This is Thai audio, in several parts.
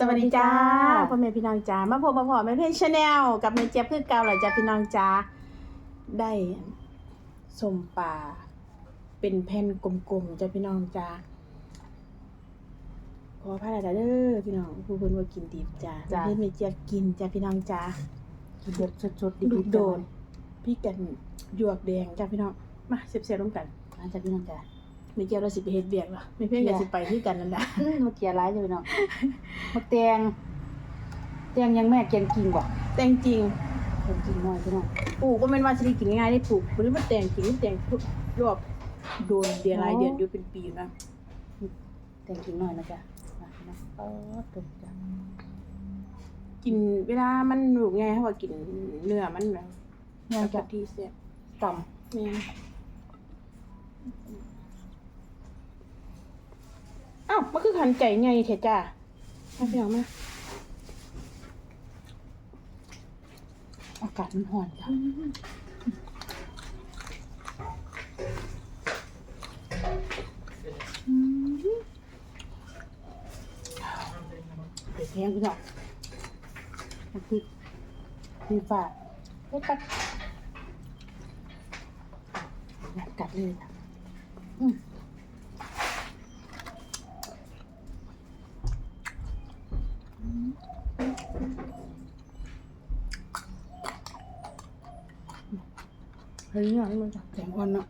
สวัสดีจ้าพ่อแม่พี่น้องจ้ามาพบมาพอแม่เพ่ชาแนลกับแม่เจี๊ยบคือเก่าหลายจ้าพี่น้องจ้าได้สมปลาเป็นแผ่นกลมๆจ้าพี่น้องจ้าขอพระราเด้อพี่น้องผู้เพิ่นว่ากินดิบจ้าจ้าเพิ่นแม่เจี๊ยบกินจ้าพี่น้องจ้ากินแบบสดๆลูดิกบๆโดนพี่กันหยวกแดงจ้าพี่น้องมาเสียบๆร่วมกันอาจจะพี่น้องจ้า แม่เจี๊ยบเราสิไปเฮ็ดเวียกเหรอแม่เพ่ก็สิไปคือกันนั่นแหละมาเกียร์ร้ายจ้ะพี่น้องมาแตงแตงยังแม่แกงกินบ่แต่จริงแกงกินน้อยพี่น้องปลูกก็เป็นว่าสิได้กินง่ายได้ปลูกบ่ได้มาแต่งกินแต่งทุกรอบโดนเดือนรายเดือนอยู่เป็นปีอยู่นะแตงกินน้อยนะจ๊ะมาพี่น้องเออตุกจ้ะกินเวลามันลูกไงเขาก็กินเนื้อมันแบบยังกะจะทิเสียบตแม่น อ้าวมันคือขันใจไงเถอะจ้ามาพี่น้องมาอากาศมันร้อนจ้ะเด็ดแห้งพี่น้องน้ำพริกพริกฟ้าเล็กกัดกัดเลยจ้ะอืม ยเนี่ยมันจะแกงอ่อนเนาะ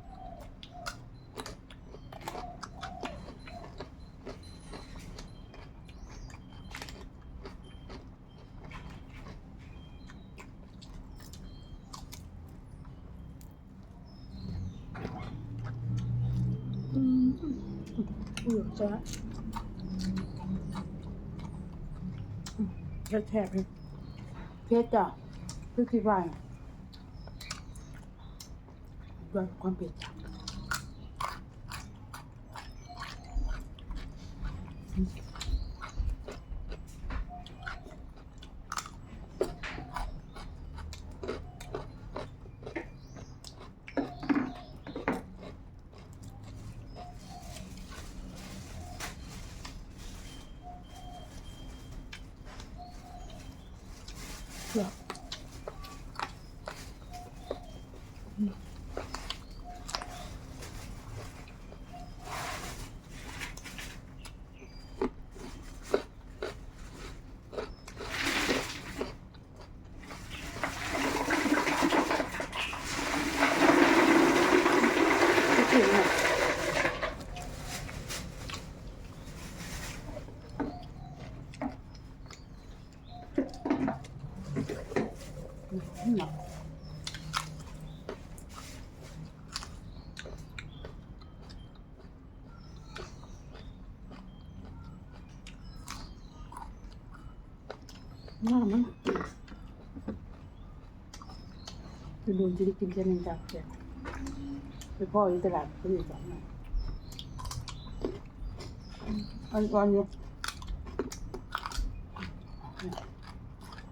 อืมอือจ้าแทบๆเลยเพชรจ้ะพริกขี้ฟ้าด้วยควา มเผ็ดจ้ะเผือก คิดถึงอะ น่ามันคือดูจะได้กินแค่หนึ่งจานเดียวไปพ่ออยู่ตลาดก็อยู่สองน่อยอันก่อนอยู่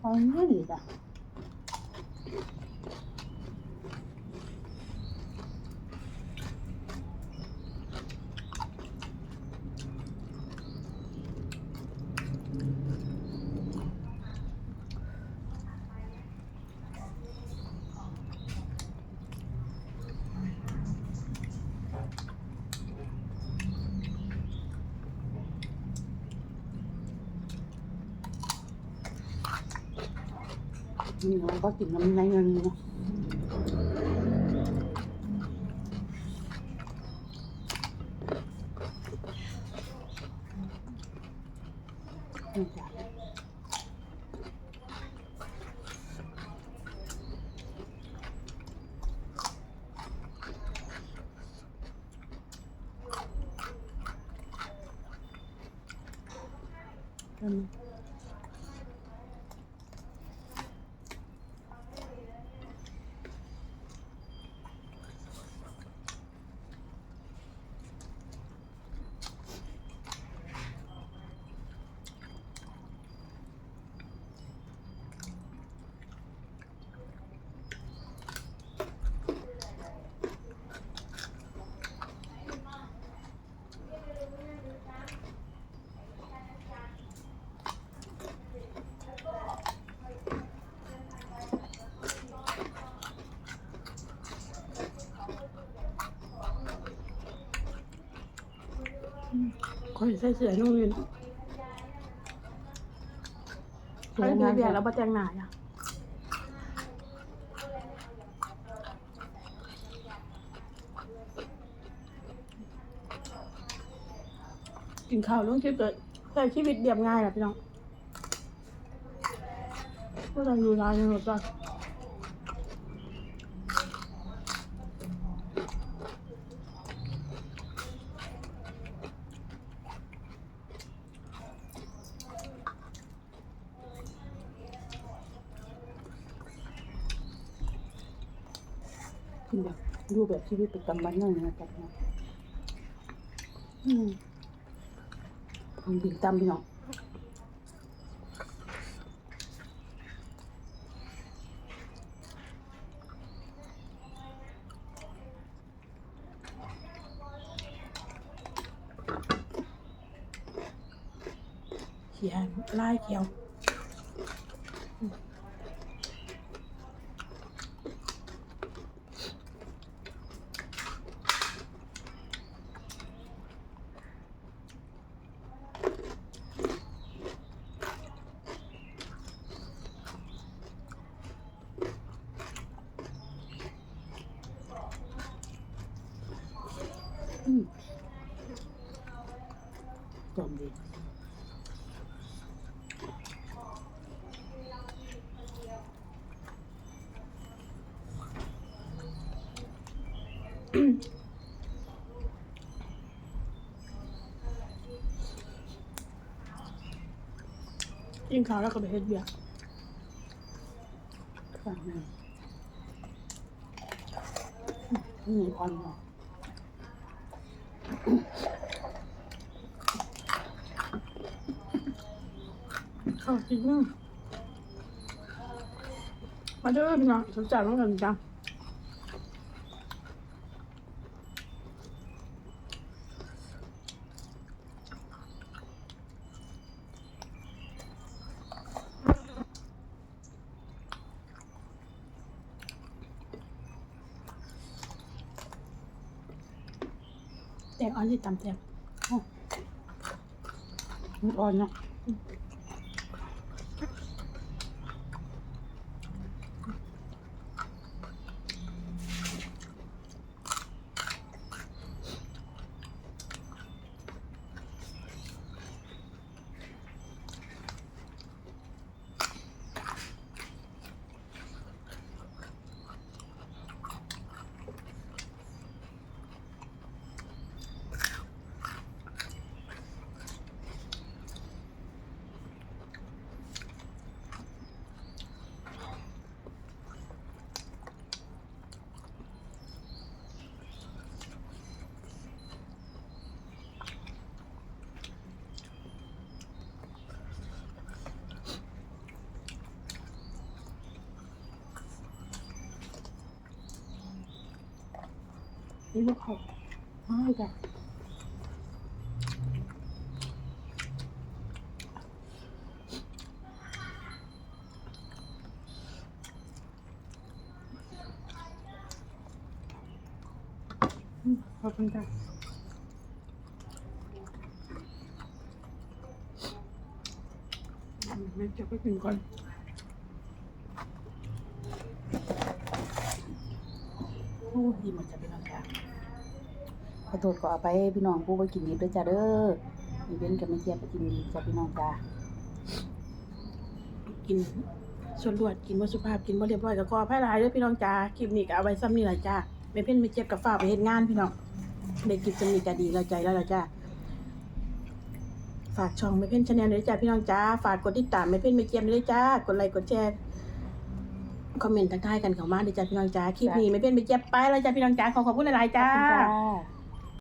อันนี้ดีจ้ะ นี่เราก็กินน้ำในเงินเนาะนี่จ้ะอืม อ คอยใส่เสื้อนุ่งยืนใครมีเบียร์แล้วบ่แต่งหน้าอะกินข้าวลุงคิดเกิดใช้ชีวิตเรียบง่ายแหละพี่น้องก็ต้องดูแลยังไงก่อน แบบดูปแบบชีวิตประจำวันนั่นนะจ๊ะเนะอืมผมบินตามพี่น้องเขียนลายเขียว อืมดีกินข้าวแล้วก็ไปเฮ็ดเบียร์ฟังนะนี่อ่อนเนา ข้าวกิงมาเด้อพี่น้องสนใจร่วมกันจ้ะแตงอ่อนที่ตำแตงมันอ่อนเนาะ นี่ลูกเขาอ้าวจ้ะอืมขอบคุณจ้ะอืมแม่จะไปกินก่ อโอ้ดีหมดจะเป็นน้องจ้ะขอโทษขออภัยพี่น้องผู้ไปกินดิบด้วยจ้าเด้อมีเว้นกับไม่เทียบไปกินดีจ้าพี่น้องจ้ากินส่วนรวดกินบ่สุภาพกินบ่เรียบร้อยก็ขออภัยหลายด้อพี่น้องจ้าคลิปนี้ก็เอาไว้ซ้ำนี่ล่ะจ้าไม่เพ่นไม่เจ็บกับฝ้าไปเฮ็ดงานพี่น้องได้คลิปจะมีก็ดีแล้วใจแล้วละจ้าฝากช่องไม่เพ่นชาแนลด้วยจ้าพี่น้องจ้าฝากกดติดตามไม่เพ่นไม่เจ็บด้วยจ้ากดไลค์กดแชร์คอมเมนต์ทักทายกันเข้ามาด้วยจ้าพี่น้องจ้าคลิปนี้ไม่เพ่นไม่เจ็บไปแล้วจ้าพี่น้องจ้าขอขอบคุณหลายๆจ้า